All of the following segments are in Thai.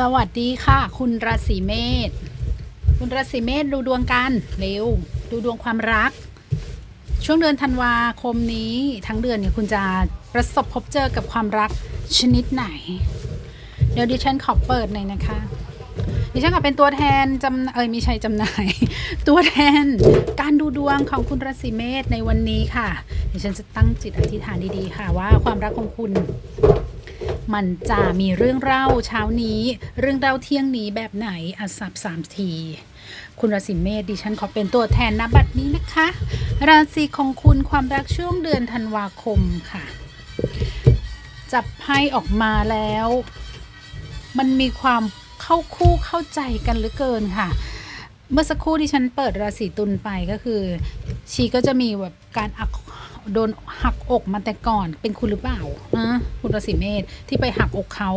สวัสดีค่ะ คุณราศีเมษคุณราศีเมษดูดวงกันเร็ว ดูดวงความรัก ช่วงเดือนธันวาคมนี้ทั้งเดือนเนี่ยคุณจะประสบพบเจอกับความรักชนิดไหน เดี๋ยวดิฉันขอเปิดหน่อยนะคะ ดิฉันขอเป็นตัวแทนจำเอยมีใช่จำหน่าย ตัวแทนการดูดวงของคุณราศีเมษในวันนี้ค่ะดิฉันจะตั้งจิตอธิษฐานดีๆค่ะว่าความรักของคุณ มันจะมีเรื่องเล่าเช้านี้ เรื่องเล่าเที่ยงนี้แบบไหนอัสับสามที คุณราศีเมษดิฉันขอเป็นตัวแทนนบัตรนี้นะคะ ราศีของคุณความรักช่วงเดือนธันวาคมค่ะ จับไพ่ออกมาแล้ว มันมีความเข้าคู่เข้าใจกันหลือเกินค่ะเมื่อสักครู่ที่ฉันเปิดราศีตุลไปก็คือ ชีก็จะมีแบบการอัก โดนหักอกมาแต่ก่อนเป็นคุณหรือเปล่านะคุณราศีเมษที่ไปหักอกเขา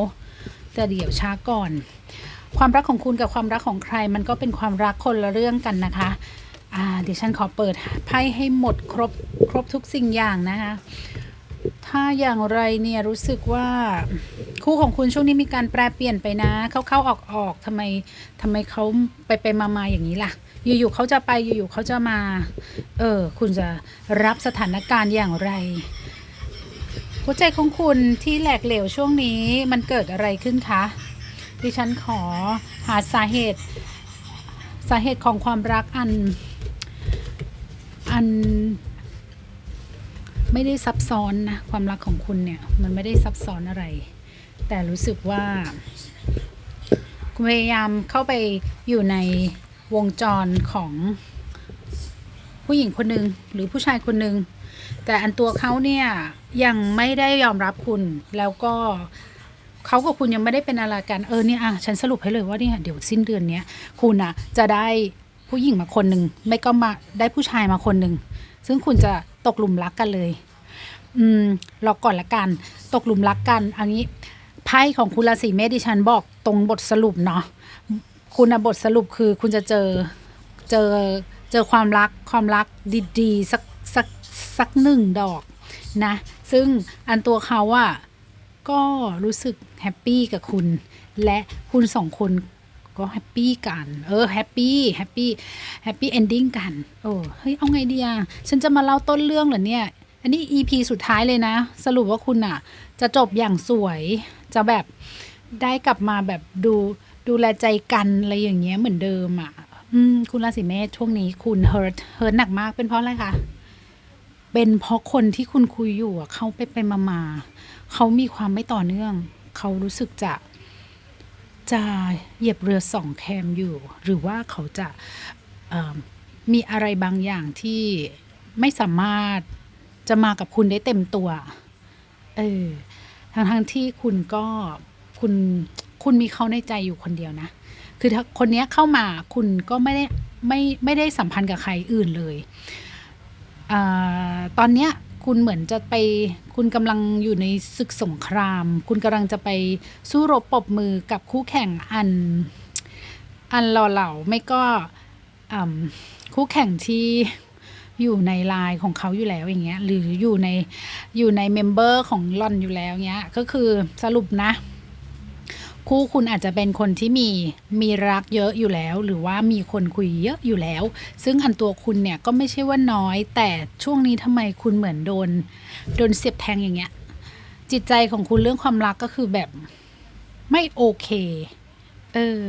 แต่เดี๋ยวช้าก่อน ความรักของคุณกับความรักของใคร มันก็เป็นความรักคนละเรื่องกันนะคะอ่าเดี๋ยวฉันขอเปิดไพ่ให้หมดครบครบทุกสิ่งอย่างนะคะถ้าอย่างไรเนี่ยรู้สึกว่าคู่ของคุณช่วงนี้มีการแปรเปลี่ยนไปนะ เข้าๆออกๆทำไมทำไมเขาไปไปมามาอย่างนี้ล่ะ อยู่ๆเขาจะไปอยู่ๆเขาจะมา เออ คุณจะรับสถานการณ์อย่างไร หัวใจของคุณที่แหลกเหลวช่วงนี้มันเกิดอะไรขึ้นคะ ดิฉันขอหาสาเหตุ สาเหตุของความรักอัน อัน ไม่ได้ซับซ้อนนะ ความรักของคุณเนี่ย มันไม่ได้ซับซ้อนอะไร แต่รู้สึกว่าคุณพยายามเข้าไปอยู่ใน วงจรของผู้หญิงคนหนึ่งหรือผู้ชายคนหนึ่งแต่อันตัวเขาเนี่ยยังไม่ได้ยอมรับคุณแล้วก็เขากับคุณยังไม่ได้เป็นอะไรกันเออเนี่ยอะฉันสรุปให้เลยว่าเนี่ยเดี๋ยวสิ้นเดือนเนี้ยคุณอะจะได้ผู้หญิงมาคนหนึ่งไม่ก็มาได้ผู้ชายมาคนหนึ่งซึ่งคุณจะตกหลุมรักกันเลย อืมรอก่อนละกัน ตกหลุมรักกัน อันนี้ไพ่ของคุณราศีเมษดิฉันบอกตรงบทสรุปเนาะ คุณบทสรุปคือคุณจะเจอเจอเจอความรักความรักดีๆสักสักสักหนึ่งดอกนะ ซึ่งอันตัวเขาอะก็รู้สึกแฮปปี้กับคุณ และคุณสองคนก็แฮปปี้กัน เออแฮปปี้แฮปปี้แฮปปี้เอนดิ้งกันโอ้เฮ้ยเอาไงดีอะฉันจะมาเล่าต้นเรื่องเหรอเนี่ย อันนี้ EP สุดท้ายเลยนะ สรุปว่าคุณอะจะจบอย่างสวยจะแบบได้กลับมาแบบดู ดูแลใจกันอะไรอย่างเงี้ยเหมือนเดิมอะคุณราศีเมษช่วงนี้คุณเฮิร์ตเฮิร์ตหนักมากเป็นเพราะอะไรคะเป็นเพราะคนที่คุณคุยอยู่อะเขาไปไปมามาเขามีความไม่ต่อเนื่อง เขารู้สึกจะจะเหยียบเรือสองแคมอยู่ หรือว่าเขาจะมีอะไรบางอย่างที่ไม่สามารถจะมากับคุณได้เต็มตัว เออทั้งทั้งที่คุณก็คุณ คุณมีเขาในใจอยู่คนเดียวนะ คือถ้าคนนี้เข้ามาคุณก็ไม่ได้ไม่ไม่ได้สัมพันธ์กับใครอื่นเลยอตอนเนี้ยคุณเหมือนจะไปคุณกำลังอยู่ในศึกสงคราม คุณกำลังจะไปสู้รบปรบมือกับคู่แข่งอันอันหล่อเหลาไม่ก็คู่แข่งที่อยู่ในไลน์ของเขาอยู่แล้วอย่างเงี้ยหรืออยู่ในอยู่ในเมมเบอร์ของลอนอยู่แล้วเงี้ยก็คือสรุปนะ คู่คุณอาจจะเป็นคนที่มีมีรักเยอะอยู่แล้ว หรือว่ามีคนคุยเยอะอยู่แล้ว ซึ่งอันตัวคุณเนี่ยก็ไม่ใช่ว่าน้อย แต่ช่วงนี้ทำไมคุณเหมือนโดน โดนเสียบแทงอย่างเงี้ย จิตใจของคุณเรื่องความรักก็คือแบบไม่โอเค เออ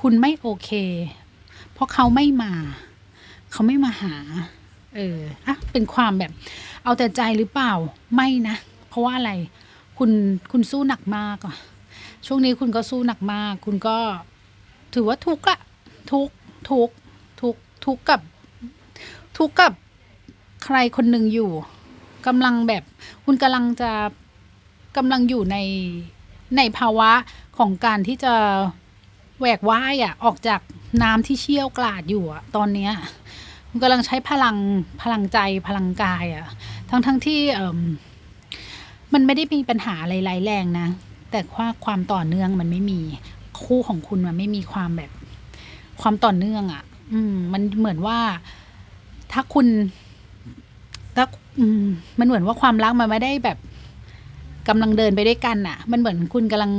คุณไม่โอเค เพราะเขาไม่มา เขาไม่มาหา เอออะเป็นความแบบ เอาแต่ใจหรือเปล่า ไม่นะ เพราะว่าอะไร คุณ คุณสู้หนักมากอะ ช่วงนี้คุณก็สู้หนักมาก คุณก็ถือว่าทุกข์อะทุกข์ทุกข์ทุกข์ทุกข์กับ ทุกข์กับใครคนหนึ่งอยู่กำลังแบบ คุณกำลังจะกำลังอยู่ในในภาวะของการที่จะแหวกว่ายอะออกจากน้ำที่เชี่ยวกราดอยู่อะตอนเนี้ยคุณกำลังใช้พลังพลังใจพลังกายอะทั้งทั้งที่เอมมันไม่ได้มีปัญหาอะไรร้ายแรงนะ แต่ว่าความต่อเนื่องมันไม่มีคู่ของคุณมันไม่มีความแบบ ความต่อเนื่องอะ่ะ อืม มันเหมือนว่าถ้าคุณถ้าอืม มันเหมือนว่าความรักมันไม่ได้แบบกำลังเดินไปด้วยกันอะ่ะ มันเหมือนคุณกำลัง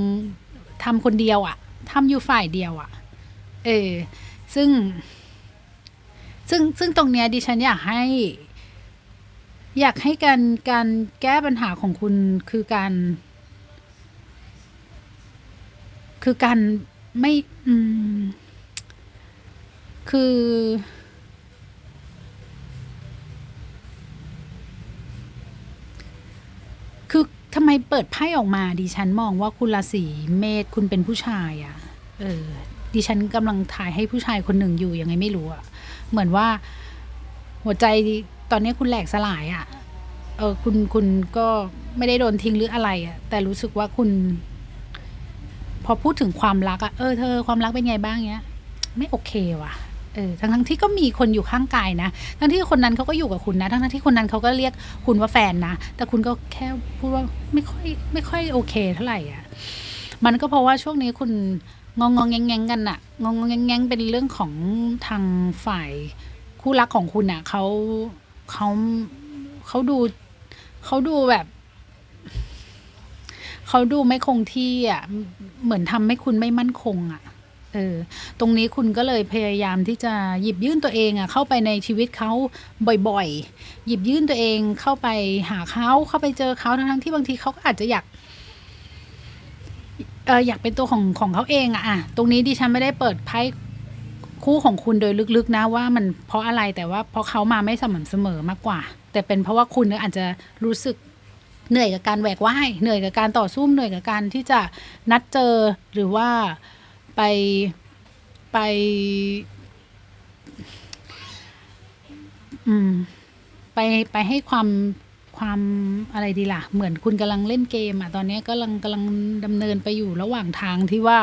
ทำคนเดียวอะ่ะทำอยู่ฝ่ายเดียวอะ เออ ซึ่ง ซึ่งซึ่งตรงเนี้ยดิฉันอยากให้ อยากให้การการแก้ปัญหาของคุณคือการ คือการไม่อืมคือ คือทำไมเปิดไพ่ออกมาดิฉันมองว่าคุณราศีเมษคุณเป็นผู้ชายอะ่ะ เออ ดิฉันกำลังถ่ายให้ผู้ชายคนหนึ่งอยู่ยังไงไม่รู้อะ่ะ เหมือนว่าหัวใจตอนนี้คุณแหลกสลายอะ่ะ เออ คุณคุณก็ไม่ได้โดนทิ้งหรืออะไรอะ่ะ แต่รู้สึกว่าคุณ พอพูดถึงความรักอะเออเธอความรักเป็นไงบ้างเนี้ย ไม่โอเคว่ะเออทั้งทั้งที่ก็มีคนอยู่ข้างกายนะ ทั้งที่คนนั้นเขาก็อยู่กับคุณนะ ทั้งทั้งที่คนนั้นเขาก็เรียกคุณว่าแฟนนะ แต่คุณก็แค่พูดว่าไม่ค่อยไม่ค่อยโอเคเท่าไหร่อะ มันก็เพราะว่าช่วงนี้คุณงองงองแงงแงงกันอะงองงองแงงแงงเป็นเรื่องของทางฝ่ายคู่รักของคุณอะเขาเขาเขาดูเขาดูแบบ เขาดูไม่คงที่อะเหมือนทำให้คุณไม่มั่นคงอะเออตรงนี้คุณก็เลยพยายามที่จะหยิบยื่นตัวเองอะเข้าไปในชีวิตเขาบ่อยๆ หยิบยื่นตัวเองเข้าไปหาเขาเข้าไปเจอเขาทั้งๆที่บางทีเขาก็อาจจะอยากเอออยากเป็นตัวของของเขาเองอะอะตรงนี้ดิฉันไม่ได้เปิดไพ่คู่ของคุณโดยลึกๆนะว่ามันเพราะอะไรแต่ว่าเพราะเขามาไม่สม่ำเสมอมากกว่า แต่เป็นเพราะว่าคุณเนี่ยอาจจะรู้สึก เหนื่อยกับการแหวกว่ายเหนื่อยกับการต่อสู้เหนื่อยกับการที่จะนัดเจอหรือว่าไปไป อืม ไปไปให้ความความอะไรดีล่ะ เหมือนคุณกำลังเล่นเกมอะตอนนี้กำลังกำลังดำเนินไปอยู่ระหว่างทางที่ว่า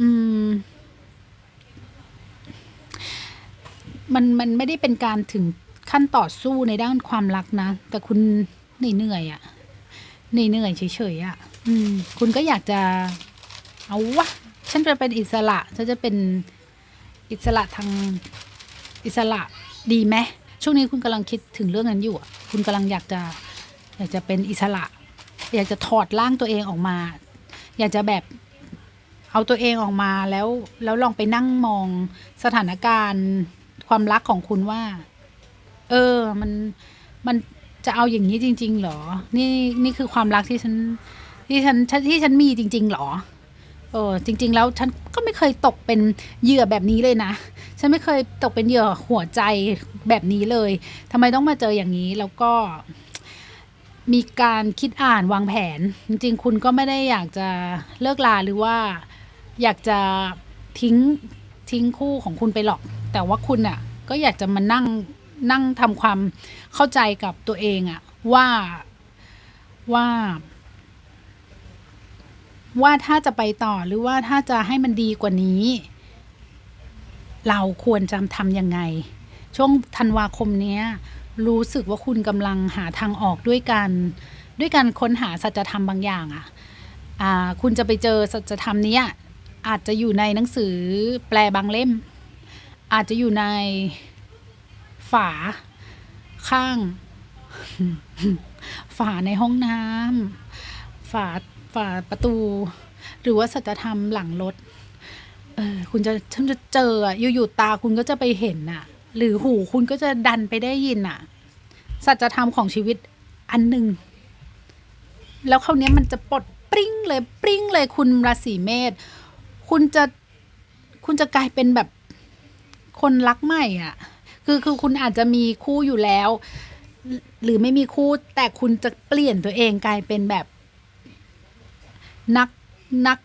อืมมันมันไม่ได้เป็นการถึงขั้นต่อสู้ในด้านความรักนะ แต่คุณ เหนื่อยๆอะเหนื่อยๆเฉยๆอะอืม คุณก็อยากจะ เอาวะฉันจะเป็นอิสระฉันจะเป็นอิสระทางอิสระดีไหมช่วงนี้คุณกำลังคิดถึงเรื่องนั้นอยู่อะคุณกำลังอยากจะ อยากจะเป็นอิสระ อยากจะถอดร่างตัวเองออกมา อยากจะแบบเอาตัวเองออกมาแล้วแล้วลองไปนั่งมองสถานการณ์ความรักของคุณว่า เออ มันมัน จะเอาอย่างนี้จริงๆเหรอ นี่นี่คือความรักที่ฉันที่ฉันที่ฉันมีจริงๆเหรอเออจริง ๆ แล้วฉันก็ไม่เคยตกเป็นเหยื่อแบบนี้เลยนะ ฉันไม่เคยตกเป็นเหยื่อหัวใจแบบนี้เลยทำไมต้องมาเจออย่างนี้แล้วก็มีการคิดอ่านวางแผน จริง ๆ คุณก็ไม่ได้อยากจะเลิกลาหรือว่าอยากจะทิ้งทิ้งคู่ของคุณไปหรอก แต่ว่าคุณอะก็อยากจะมานั่ง นั่งทำความเข้าใจกับตัวเองอะว่าว่า ว่าถ้าจะไปต่อหรือว่าถ้าจะให้มันดีกว่านี้ เราควรจะทำยังไง ช่วงธันวาคมเนี้ย รู้สึกว่าคุณกำลังหาทางออกด้วยกันด้วยการค้นหาสัจธรรมบางอย่างอะอ่าคุณจะไปเจอสัจธรรมนี้อาจจะอยู่ในหนังสือแปลบางเล่ม อาจจะอยู่ใน ฝา ข้าง ฝาในห้องน้ำฝาฝาประตู หรือว่าสัจธรรมหลังรถเออคุณจะฉันจะเจออยู่ๆตาคุณก็จะไปเห็นน่ะ หรือหูคุณก็จะดันไปได้ยินน่ะ สัจธรรมของชีวิตอันหนึ่งแล้วคราวนี้มันจะปลดปริ้งเลยปริ้งเลยคุณราศีเมษคุณจะคุณจะกลายเป็นแบบคนรักใหม่อะ คือคือคุณอาจจะมีคู่อยู่แล้ว หรือไม่มีคู่แต่คุณจะเปลี่ยนตัวเองกลายเป็นแบบ นักนัก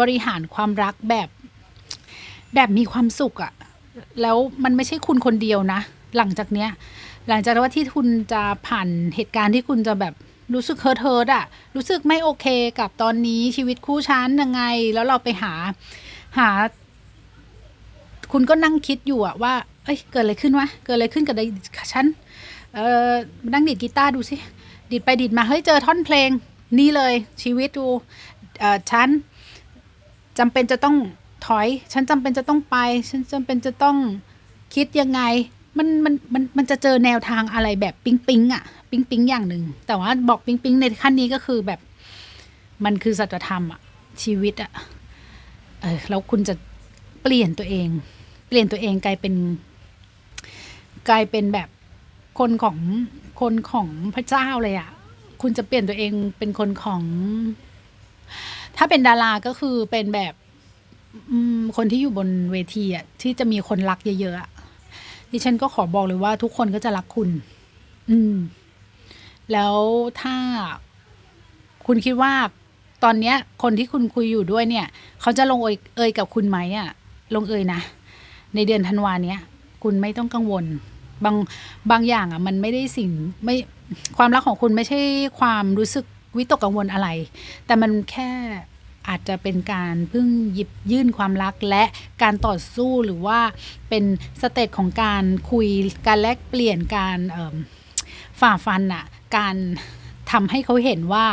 บริหารความรักแบบ แบบมีความสุขอะแล้วมันไม่ใช่คุณคนเดียวนะ หลังจากเนี้ย หลังจากว่าที่คุณจะผ่านเหตุการณ์ที่คุณจะแบบรู้สึกเฮิร์ทเฮิร์ทอะรู้สึกไม่โอเคกับตอนนี้ชีวิตคู่ชั้นยังไง แล้วเราไปหาหา คุณก็นั่งคิดอยู่อะว่า เอ้ยเกิดอะไรขึ้นวะเกิดอะไรขึ้นกับฉันเออนั่งดีดกีตาร์ดูสิดีดไปดีดมาเฮ้ยเจอท่อนเพลงนี่เลยชีวิตดูเออฉันจำเป็นจะต้องถอย ฉันจำเป็นจะต้องไป ฉันจำเป็นจะต้องคิดยังไงมันมันมันมันจะเจอแนวทางอะไรแบบปิ๊งปิ๊งอะปิ๊งปิ๊งอย่างหนึ่งแต่ว่าบอกปิ๊งปิ๊งในขั้นนี้ก็คือแบบมันคือสัจธรรมอะชีวิตอะเออแล้วคุณจะเปลี่ยนตัวเอง เปลี่ยนตัวเองกลายเป็น กลายเป็นแบบคนของคนของพระเจ้าเลยอะ่ะ คุณจะเปลี่ยนตัวเองเป็นคนของ ถ้าเป็นดาราก็คือเป็นแบบคนที่อยู่บนเวทีอะที่จะมีคนรักเยอะๆอะดิฉันก็ขอบอกเลยว่าทุกคนก็จะรักคุณ อืม แล้วถ้าคุณคิดว่าตอนเนี้ย คนที่คุณคุยอยู่ด้วยเนี่ย เขาจะลงเอยเอยกับคุณไหมอะ ลงเอยนะ ในเดือนธันวาเนี้ย คุณไม่ต้องกังวล บางบางอย่างอะมันไม่ได้สิ่งไม่ความรักของคุณไม่ใช่ความรู้สึกวิตกกังวลอะไร แต่มันแค่อาจจะเป็นการเพิ่งหยิบยื่นความรักและการต่อสู้หรือว่าเป็นสเตจของการคุยการแลกเปลี่ยนการฝ่าฟันอะการทำให้เขาเห็นว่า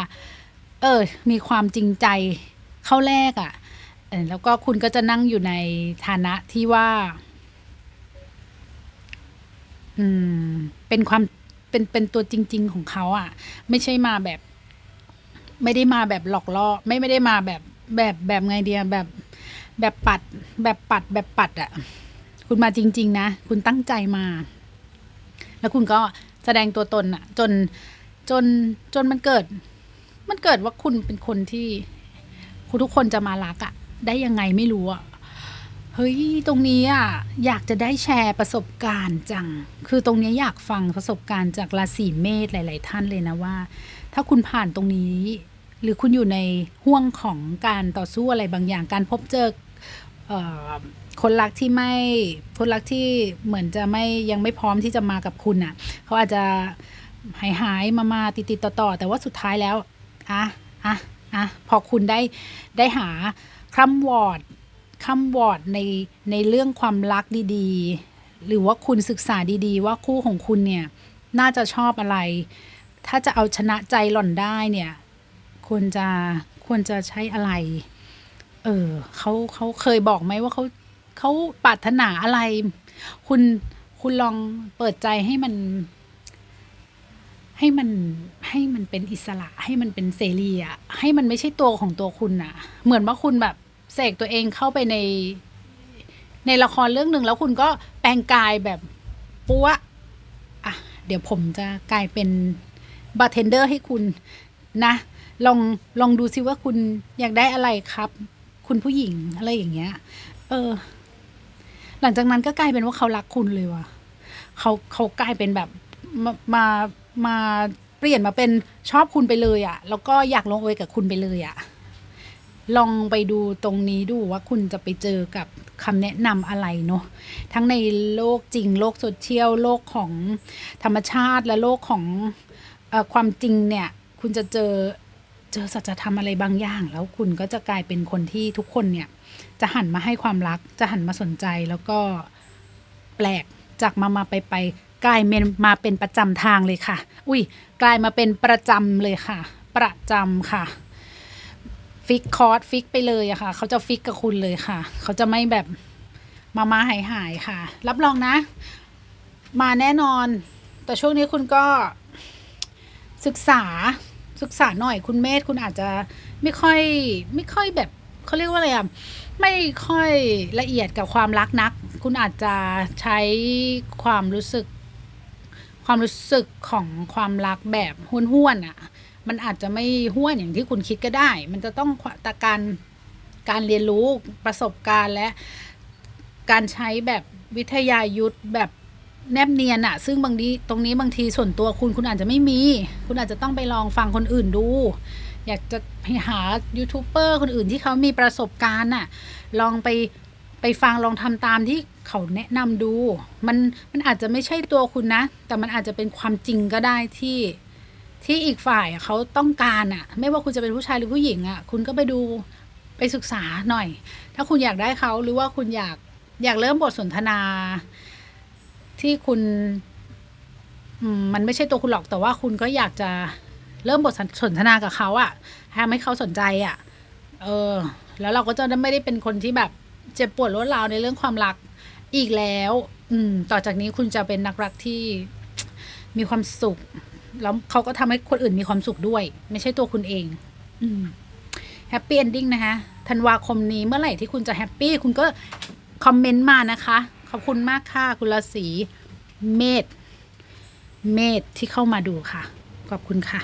เออ มีความจริงใจเข้าแรกอะ่ะแล้วก็คุณก็จะนั่งอยู่ในฐานะที่ว่า อืม เป็นความเป็นเป็นตัวจริง ๆ ของเขาอะ่ะ ไม่ใช่มาแบบ ไม่ได้มาแบบหลอกล่อไม่ไม่ได้มาแบบแบบแบบไงเดียแบบแบบปัด แบบปัดแบบปัดอะ่ะ คุณมาจริง ๆ นะ คุณตั้งใจมา แล้วคุณก็แสดงตัวตนอะ่ะ จนจนจนมันเกิด มันเกิดว่าคุณเป็นคนที่ คุณทุกคนจะมารักอะได้ยังไงไม่รู้อะเฮ้ย ตรงนี้อะอยากจะได้แชร์ประสบการณ์จัง คือตรงนี้อยากฟังประสบการณ์จากราศีเมษหลาย ๆ ท่านเลยนะว่า ถ้าคุณผ่านตรงนี้ หรือคุณอยู่ในห่วงของการต่อสู้อะไรบางอย่างการพบเจอเออคนรักที่ไม่คนรักที่เหมือนจะไม่ยังไม่พร้อมที่จะมากับคุณอะเขาอาจจะหายหายๆมามาติดติดๆต่อๆแต่ว่าสุดท้ายแล้วอะอะอะพอคุณได้ได้หาคำวอร์ด คำวอร์ดในในเรื่องความรักดีๆ หรือว่าคุณศึกษาดีๆ ว่าคู่ของคุณเนี่ย น่าจะชอบอะไร ถ้าจะเอาชนะใจหล่อนได้เนี่ย ควรจะควรจะใช้อะไร เออเขาเขาเคยบอกไหมว่าเขาเขาปรารถนาอะไร คุณคุณลองเปิดใจให้มัน ให้มันให้มันเป็นอิสระ ให้มันเป็นเสรีอะให้มันไม่ใช่ตัวของตัวคุณอะเหมือนว่าคุณแบบ เสกตัวเองเข้าไปใน ในละครเรื่องหนึ่งแล้วคุณก็แปลงกายแบบปัวอะ เดี๋ยวผมจะกลายเป็นบาร์เทนเดอร์ให้คุณนะ ลองลองดูซิว่าคุณอยากได้อะไรครับ คุณผู้หญิงอะไรอย่างเงี้ย เออ หลังจากนั้นก็กลายเป็นว่าเขารักคุณเลยว่ะเขาเขากลายเป็นแบบมามามาเปลี่ยนมาเป็นชอบคุณไปเลยอะ่ะ แล้วก็อยากลงเอยกับคุณไปเลยอะ่ะ ลองไปดูตรงนี้ดูว่าคุณจะไปเจอกับคำแนะนำอะไรเนาะทั้งในโลกจริงโลกโซเชียลโลกของธรรมชาติและโลกของอความจริงเนี่ย คุณจะเจอเจอสัจธรรมอะไรบางอย่าง แล้วคุณก็จะกลายเป็นคนที่ทุกคนเนี่ย จะหันมาให้ความรักจะหันมาสนใจแล้วก็แปลกจากมามาไปไปกลายเป็นมาเป็นประจำทางเลยค่ะ อุ้ยกลายมาเป็นประจำเลยค่ะ ประจำค่ะ ฟิกคอร์สฟิกไปเลยอะค่ะ เขาจะฟิกกับคุณเลยค่ะ เขาจะไม่แบบมามาหายหายค่ะ รับรองนะ มาแน่นอน แต่ช่วงนี้คุณก็ศึกษาศึกษาหน่อยคุณเมธคุณอาจจะไม่ค่อยไม่ค่อยแบบเขาเรียกว่าอะไรอะไม่ค่อยละเอียดกับความรักนัก คุณอาจจะใช้ความรู้สึก ความรู้สึกของความรักแบบห้วนๆอะ มันอาจจะไม่ห้วนอย่างที่คุณคิดก็ได้ มันจะต้องต่การการเรียนรู้ประสบการณ์และการใช้แบบวิทยายุทธแบบแนบเนียนอะซึ่งบางทีตรงนี้บางทีส่วนตัวคุณคุณอาจจะไม่มี คุณอาจจะต้องไปลองฟังคนอื่นดู อยากจะไปหายูทูบเบอร์คนอื่นที่เขามีประสบการณ์น่ะลองไปไปฟังลองทำตามที่เขาแนะนำดู มันมันอาจจะไม่ใช่ตัวคุณนะ แต่มันอาจจะเป็นความจริงก็ได้ที่ ที่อีกฝ่ายเขาต้องการอะไม่ว่าคุณจะเป็นผู้ชายหรือผู้หญิงอะคุณก็ไปดูไปศึกษาหน่อย ถ้าคุณอยากได้เขาหรือว่าคุณอยากอยากเริ่มบทสนทนา ที่คุณมันไม่ใช่ตัวคุณหรอกแต่ว่าคุณก็อยากจะเริ่มบทสนทนากับเขาอะทำให้เขาสนใจอะเออ แล้วเราก็จะไม่ได้เป็นคนที่แบบเจ็บปวดรวดราวในเรื่องความรักอีกแล้ว อืม ต่อจากนี้คุณจะเป็นนักรักที่มีความสุข แล้วเขาก็ทำให้คนอื่นมีความสุขด้วย ไม่ใช่ตัวคุณเอง อืมแฮปปี้เอนดิ้งนะคะธันวาคมนี้เมื่อไหร่ที่คุณจะแฮปปี้คุณก็คอมเมนต์มานะคะ ขอบคุณมากค่ะ คุณราศีเมษเมษที่เข้ามาดูค่ะ ขอบคุณค่ะ